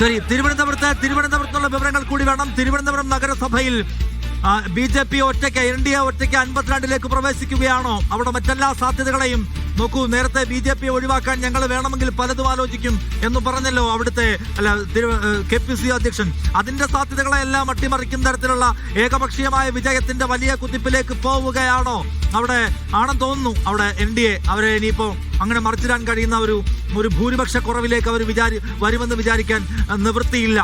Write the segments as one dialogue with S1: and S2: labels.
S1: ശരി തിരുവനന്തപുരത്ത് തിരുവനന്തപുരത്തുള്ള വിവരങ്ങൾ കൂടി വേണം. തിരുവനന്തപുരം നഗരസഭയിൽ ബി ജെ പി ഒറ്റയ്ക്ക് എൻ ഡി എ ഒറ്റയ്ക്ക് അൻപത്തിരണ്ടിലേക്ക് പ്രവേശിക്കുകയാണോ? അവിടെ മറ്റെല്ലാ സാധ്യതകളെയും നോക്കൂ നേരത്തെ ബി ജെ പി ഒഴിവാക്കാൻ ഞങ്ങൾ വേണമെങ്കിൽ പലതും ആലോചിക്കും എന്ന് പറഞ്ഞല്ലോ അവിടുത്തെ അല്ല കെ പി സി അധ്യക്ഷൻ. അതിന്റെ സാധ്യതകളെല്ലാം അട്ടിമറിക്കുന്ന തരത്തിലുള്ള ഏകപക്ഷീയമായ വിജയത്തിന്റെ വലിയ കുതിപ്പിലേക്ക് പോവുകയാണോ? അവിടെ ആണെന്ന് തോന്നുന്നു. അവിടെ എൻ ഡി എ അവരെ ഇനിയിപ്പോ അങ്ങനെ മറിച്ചിടാൻ കഴിയുന്ന ഒരു ഒരു ഭൂരിപക്ഷ കുറവിലേക്ക് അവർ വിചാരി വരുമെന്ന് വിചാരിക്കാൻ നിവൃത്തിയില്ല.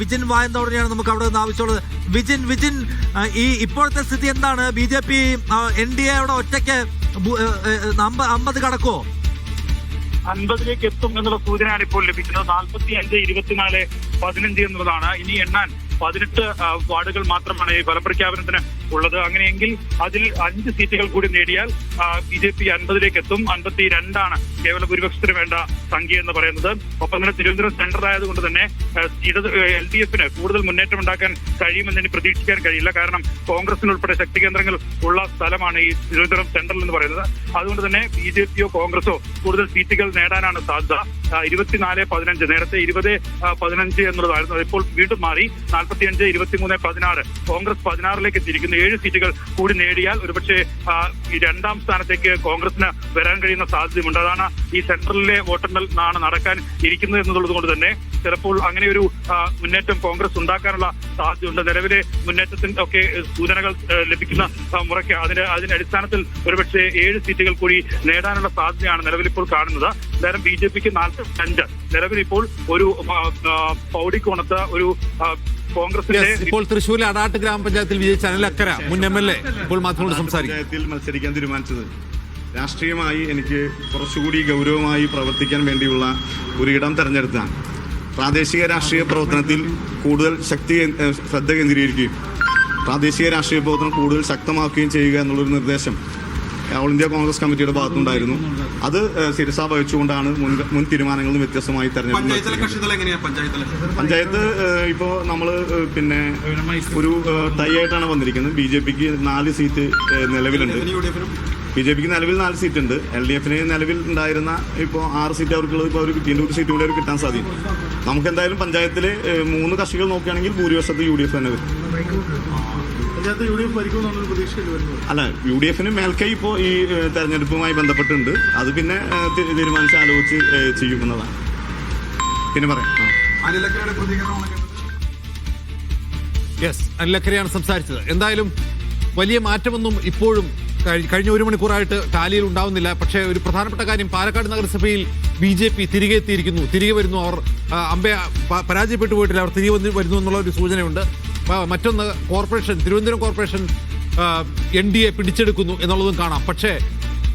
S1: വിജിൻ വായന്തോടെയാണ് നമുക്ക് അവിടെ നിന്ന് ആവശ്യമുള്ളത്. വിജിൻ വിജിൻ ഈ ഇപ്പോഴത്തെ സ്ഥിതി എന്താണ്? B J P N D എയുടെ ഒറ്റയ്ക്ക് അമ്പത് കടക്കോ
S2: അൻപതിലേക്ക് എത്തും എന്നുള്ള സൂചനയാണ് ഇപ്പോൾ ലഭിക്കുന്നത്. നാൽപ്പത്തി അഞ്ച് ഇരുപത്തിനാല് പതിനഞ്ച് എന്നുള്ളതാണ്. ഇനി എണ്ണാൻ പതിനെട്ട് വാർഡുകൾ മാത്രമാണ് ഈ ഫലപ്രഖ്യാപനത്തിന് ഉള്ളത്. അങ്ങനെയെങ്കിൽ അതിൽ അഞ്ച് സീറ്റുകൾ കൂടി നേടിയാൽ ബി ജെ പി അൻപതിലേക്ക് എത്തും അൻപത്തി രണ്ടാണ് കേവല ഭൂരിപക്ഷത്തിന് വേണ്ട സംഖ്യ എന്ന് പറയുന്നത്. ഒപ്പം തന്നെ തിരുവനന്തപുരം സെന്റർ ആയതുകൊണ്ട് തന്നെ ഇടത് എൽ ഡി എഫിന് കൂടുതൽ മുന്നേറ്റം ഉണ്ടാക്കാൻ കഴിയുമെന്ന് ഇനി പ്രതീക്ഷിക്കാൻ കഴിയില്ല. കാരണം കോൺഗ്രസിനുൾപ്പെടെ ശക്തി കേന്ദ്രങ്ങൾ ഉള്ള സ്ഥലമാണ് ഈ തിരുവനന്തപുരം സെന്ററിൽ എന്ന് പറയുന്നത്. അതുകൊണ്ട് തന്നെ ബി ജെ പിയോ കോൺഗ്രസോ കൂടുതൽ സീറ്റുകൾ നേടാനാണ് സാധ്യത. ഇരുപത്തിനാല് പതിനഞ്ച് നേരത്തെ ഇരുപത് പതിനഞ്ച് എന്നുള്ളതായിരുന്നു. അതിപ്പോൾ വീണ്ടും മാറി. നാൽപ്പത്തിയഞ്ച് ഇരുപത്തിമൂന്ന് പതിനാറ്. കോൺഗ്രസ് പതിനാറിലേക്ക് എത്തിയിരിക്കുന്നു. ഏഴ് സീറ്റുകൾ കൂടി നേടിയാൽ ഒരുപക്ഷെ രണ്ടാം സ്ഥാനത്തേക്ക് കോൺഗ്രസിന് വരാൻ കഴിയുന്ന സാധ്യതയുണ്ട് അതാണ് ഈ സെൻട്രലിലെ വോട്ടെണ്ണൽ ആണ് നടക്കാൻ ഇരിക്കുന്നത് എന്നുള്ളത് കൊണ്ട് തന്നെ ചിലപ്പോൾ അങ്ങനെ ഒരു മുന്നേറ്റം കോൺഗ്രസ് ഉണ്ടാക്കാനുള്ള സാധ്യതയുണ്ട്. നിലവിലെ മുന്നേറ്റത്തിന്റെ ഒക്കെ സൂചനകൾ ലഭിക്കുന്ന മുറയ്ക്ക് അതിന് അതിന്റെ അടിസ്ഥാനത്തിൽ ഒരുപക്ഷെ ഏഴ് സീറ്റുകൾ കൂടി നേടാനുള്ള സാധ്യതയാണ് നിലവിൽ ഇപ്പോൾ കാണുന്നത്. എന്തായാലും ബി ജെ പിക്ക് നാൽപ്പത്തി അഞ്ച് നിലവിൽ ഇപ്പോൾ ഒരു പൗടിക്കോണത്ത് ഒരു കോൺഗ്രസിന്റെ
S3: ഇപ്പോൾ തൃശ്ശൂരിലെ അടാട്ട് ഗ്രാമപഞ്ചായത്തിൽ വിജയിച്ച അനിലക്കര മുൻ എം എൽ എ ഇപ്പോൾ മാധ്യമങ്ങളോട് സംസാരിക്കും.
S4: പഞ്ചായത്തിൽ മത്സരിക്കാൻ തീരുമാനിച്ചത്. രാഷ്ട്രീയമായി എനിക്ക് കുറച്ചുകൂടി ഗൗരവമായി പ്രവർത്തിക്കാൻ വേണ്ടിയുള്ള ഒരു ഇടം തെരഞ്ഞെടുത്താണ് പ്രാദേശിക രാഷ്ട്രീയ പ്രവർത്തനത്തിൽ കൂടുതൽ ശക്തി ശ്രദ്ധ കേന്ദ്രീകരിക്കുകയും പ്രാദേശിക രാഷ്ട്രീയ പ്രവർത്തനം കൂടുതൽ ശക്തമാക്കുകയും ചെയ്യുക എന്നുള്ളൊരു നിർദ്ദേശം ഓൾ ഇന്ത്യ കോൺഗ്രസ് കമ്മിറ്റിയുടെ ഭാഗത്തുണ്ടായിരുന്നു അത് സിരസ വഹിച്ചുകൊണ്ടാണ് മുൻ മുൻ തീരുമാനങ്ങളിൽ വ്യത്യസ്തമായി തെരഞ്ഞെടുപ്പ് പഞ്ചായത്ത് ഇപ്പോൾ ഇപ്പോ നമ്മൾ പിന്നെ ഒരു ആയിട്ടാണ് വന്നിരിക്കുന്നത്. ബി ജെ പിക്ക് നാല് സീറ്റ് നിലവിലുണ്ട്. ബി ജെ പിക്ക് നിലവിൽ നാല് സീറ്റ് ഉണ്ട് എൽ ഡി എഫിന് നിലവിൽ ഉണ്ടായിരുന്ന ഇപ്പോൾ ആറ് സീറ്റ് അവർക്കുള്ളത് ഇപ്പോൾ അവർ കിട്ടിയതിന്റെ ഒരു സീറ്റ് കൂടി അവർ കിട്ടാൻ സാധിക്കും നമുക്ക് എന്തായാലും പഞ്ചായത്തിൽ മൂന്ന് കക്ഷികൾ നോക്കുകയാണെങ്കിൽ ഭൂരിപക്ഷത്ത് യു ഡി എഫ് തന്നെ വരും. അല്ല യു ഡി എഫിന് മേൽക്കൈ ഇപ്പോൾ ഈ തെരഞ്ഞെടുപ്പുമായി ബന്ധപ്പെട്ടുണ്ട് അത് പിന്നെ തീരുമാനിച്ച് ആലോചിച്ച് ചെയ്യുമെന്നതാണ്. പിന്നെ പറയാം.
S3: യെസ് അനിലക്കരയാണ് സംസാരിച്ചത്. എന്തായാലും വലിയ മാറ്റമൊന്നും ഇപ്പോഴും കഴിഞ്ഞ ഒരു മണിക്കൂറായിട്ട് ടാലിയിൽ ഉണ്ടാവുന്നില്ല. പക്ഷേ ഒരു പ്രധാനപ്പെട്ട കാര്യം പാലക്കാട് നഗരസഭയിൽ ബി ജെ പി തിരികെ എത്തിയിരിക്കുന്നു. തിരികെ വരുന്നു. അവർ അമ്പെ പരാജയപ്പെട്ടു പോയിട്ടില്ല. അവർ തിരികെ വന്ന് വരുന്നു എന്നുള്ള ഒരു സൂചനയുണ്ട്. മറ്റൊന്ന് corporation Thiruvananthapuram corporation N D A പിടിച്ചെടുക്കുന്നു എന്നുള്ളതും കാണാം. പക്ഷേ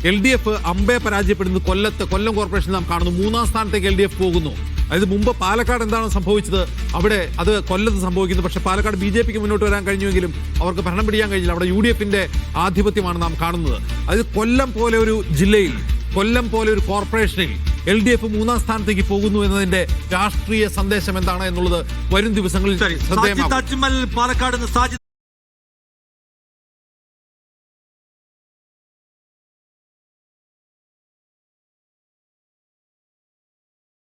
S3: എൽ ഡി എഫ് അമ്പെ പരാജയപ്പെടുന്നു. കൊല്ലത്ത് കൊല്ലം കോർപ്പറേഷൻ നാം കാണുന്നു. മൂന്നാം സ്ഥാനത്തേക്ക് എൽ ഡി എഫ് പോകുന്നു. അതായത് മുമ്പ് പാലക്കാട് എന്താണ് സംഭവിച്ചത്? അവിടെ അത് കൊല്ലത്ത് സംഭവിക്കുന്നത് പക്ഷേ പാലക്കാട് ബി ജെ പിക്ക് മുന്നോട്ട് വരാൻ കഴിഞ്ഞുവെങ്കിലും അവർക്ക് ഭരണം പിടിക്കാൻ കഴിഞ്ഞില്ല അവിടെ യു ഡി എഫിന്റെ ആധിപത്യമാണ് നാം കാണുന്നത്. അതായത് കൊല്ലം പോലെ ഒരു ജില്ലയിൽ കൊല്ലം പോലെ ഒരു കോർപ്പറേഷനിൽ എൽ ഡി എഫ് മൂന്നാം സ്ഥാനത്തേക്ക് പോകുന്നു എന്നതിന്റെ രാഷ്ട്രീയ സന്ദേശം എന്താണ് എന്നുള്ളത് വരും ദിവസങ്ങളിൽ ശ്രദ്ധേയമാകും.
S1: പാലക്കാട്